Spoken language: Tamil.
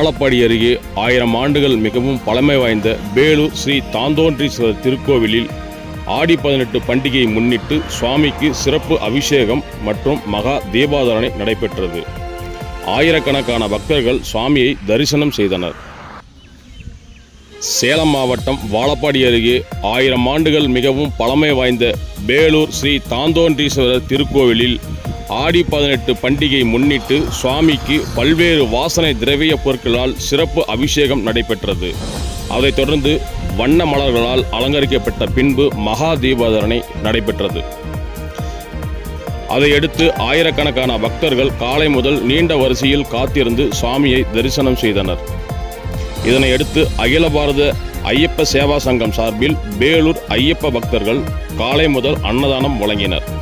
வாழப்பாடி அருகே ஆயிரம் ஆண்டுகள் மிகவும் பழமை வாய்ந்த வேலூர் ஸ்ரீ தாந்தோன்றீஸ்வரர் திருக்கோவிலில் ஆடி பதினெட்டு பண்டிகையை முன்னிட்டு சுவாமிக்கு சிறப்பு அபிஷேகம் மற்றும் மகா தீபாதரணை நடைபெற்றது. ஆயிரக்கணக்கான பக்தர்கள் சுவாமியை தரிசனம் செய்தனர். சேலம் மாவட்டம் வாழப்பாடி அருகே ஆயிரம் ஆண்டுகள் மிகவும் பழமை வாய்ந்த வேலூர் ஸ்ரீ தாந்தோன்றீஸ்வரர் திருக்கோவிலில் ஆடி பதினெட்டு பண்டிகை முன்னிட்டு சுவாமிக்கு பல்வேறு வாசனை திரவிய பொருட்களால் சிறப்பு அபிஷேகம் நடைபெற்றது. அதைத் தொடர்ந்து வண்ண மலர்களால் அலங்கரிக்கப்பட்ட பின்பு மகா தீபாதரணை நடைபெற்றது. அதையடுத்து ஆயிரக்கணக்கான பக்தர்கள் காலை முதல் நீண்ட வரிசையில் காத்திருந்து சுவாமியை தரிசனம் செய்தனர். இதனையடுத்து அகில பாரத ஐயப்ப சேவா சங்கம் சார்பில் வேலூர் ஐயப்ப பக்தர்கள் காலை முதல் அன்னதானம் வழங்கினர்.